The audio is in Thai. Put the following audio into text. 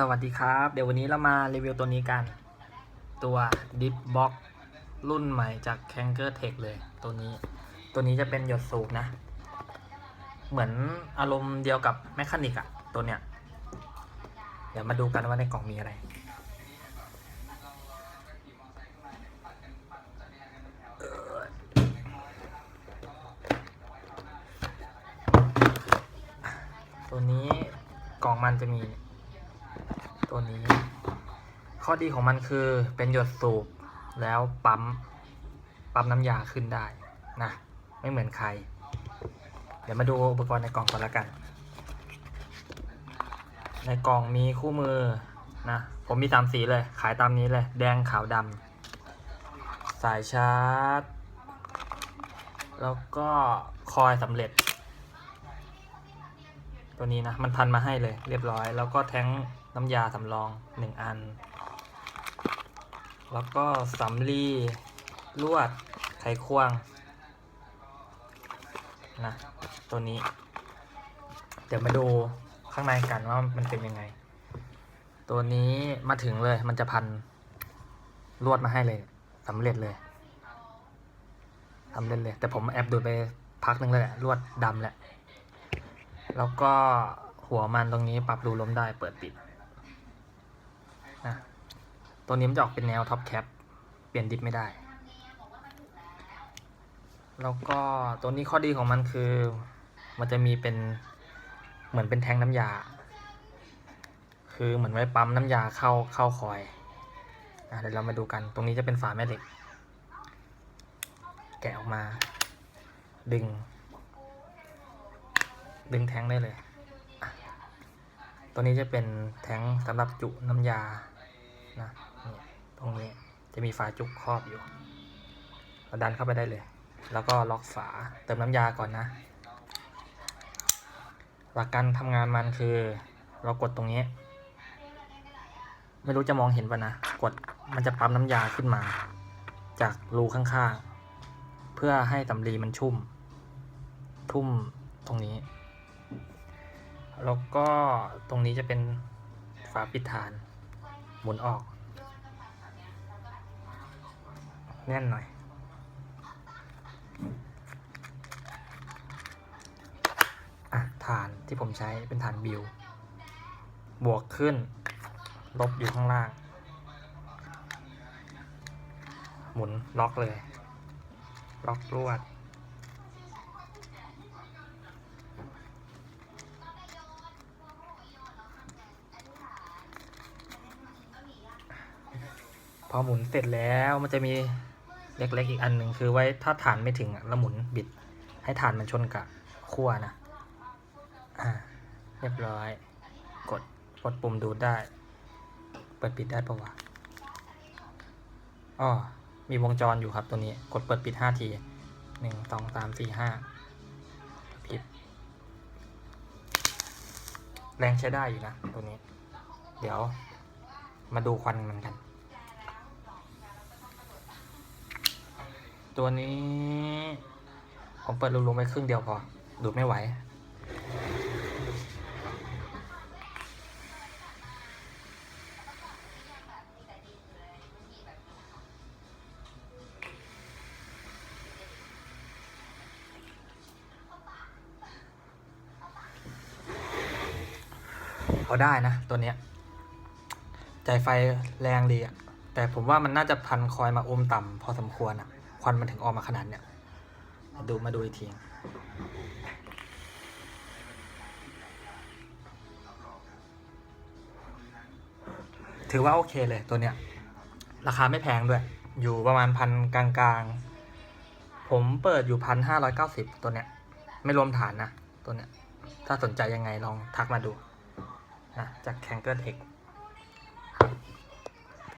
สวัสดีครับ เดี๋ยววันนี้เรามารีวิวตัวนี้กัน ตัว Dip Box รุ่นใหม่จาก k a n g e r Tech เลย ตัวนี้ ตัวนี้จะเป็นหยดสูบนะ เหมือนอารมณ์เดียวกับแมคานิกอะตัวเนี้ย เดี๋ยวมาดูกันว่าในกล่องมีอะไร ตัวนี้กล่องมันจะมี ตัวนี้ ข้อดีของมันคือเป็นหยดสูบแล้วปั๊ม ปั๊มน้ำยาขึ้นได้นะ ไม่เหมือนใคร เดี๋ยวมาดูอุปกรณ์ในกล่องก่อนละกัน ในกล่องมีคู่มือนะ ผมมีตามสีเลย ขายตามนี้เลย แดงขาวดำสายชาร์จ แล้วก็คอยสำเร็จ ตัวนี้นะ มันพันมาให้เลย เรียบร้อย แล้วก็แท้ง น้ำยาสำรองหนึ่งอัน แล้วก็สำลีลวดไขควงนะตัวนี้ เดี๋ยวมาดูข้างในกันว่ามันเป็นยังไง ตัวนี้มาถึงเลยมันจะพันลวดมาให้เลยสำเร็จเลยสำเร็จเลย แต่ผมแอบดูดไปพักหนึ่งเลยแหละลวดดำแหละ แล้วก็หัวมันตรงนี้ปรับรูลมได้เปิดปิด ตัวนี้มันจะออกเป็นแนวท็อปแคปเปลี่ยนดิฟไม่ได้ แล้วก็ตัวนี้ข้อดีของมันคือ มันจะมีเป็นเหมือนเป็นแทงน้ำยา คือเหมือนไว้ปั๊มน้ำยาเข้าเข้าคอยเดี๋ยวเรามาดูกัน ตรงนี้จะเป็นฝาแม่เหล็ก แกะออกมา ดึง ดึงแทงได้เลย ตัวนี้จะเป็นแทงสำหรับจุน้ำยานะ ตรงนี้จะมีฝาจุกครอบอยู่ เราดันเข้าไปได้เลย แล้วก็ล็อกฝาเติมน้ำยาก่อนนะ หลักการทำงานมันคือ เรากดตรงนี้ ไม่รู้จะมองเห็นป่ะนะ กดมันจะปั๊มน้ำยาขึ้นมา จากรูข้างๆ เพื่อให้ตำลีมันชุ่ม ทุ่มตรงนี้ แล้วก็ตรงนี้จะเป็นฝาปิดฐาน หมุนออก แน่นหน่อย อะฐานที่ผมใช้เป็นฐานบิว บวกขึ้น ลบอยู่ข้างล่าง หมุนล็อกเลย ล็อกลวดพอหมุนเสร็จแล้วมันจะมี เล็กๆอีกอันหนึ่งคือไว้ถ้าฐานไม่ถึงอะหมุนบิด ให้ฐานมันชนกับขั้วนะ อ่า เรียบร้อย กดกดปุ่มดูดได้ เปิดปิดได้ปะวะอ๋อมีวงจรอยู่ครับตัวนี้ กดเปิดปิดห้าทีหนึ่งสองสามสี่ห้าผิด แรงใช้ได้อยู่นะ ตัวนี้ เดี๋ยวมาดูควันมันกัน ตัวนี้ ผมเปิดรูลงไปครึ่งเดียวพอ ดูดไม่ไหว พอได้นะ ตัวเนี้ยใจไฟแรงดีอะแต่ผมว่ามันน่าจะพันคอยมาอมต่ำพอสมควรอะ วันมันถึงออกมาขนาดเนี้ยมาดูมาดูอีกทีถือว่าโอเคเลยตัวเนี้ย ราคาไม่แพงด้วย อยู่ประมาณพันกลางๆ ผมเปิดอยู่พันห้าร้อยเก้าสิบตัวเนี้ย ไม่รวมฐานนะ ตัวเนี้ย ถ้าสนใจยังไงลองทักมาดูนะจากแคงเกิลเทค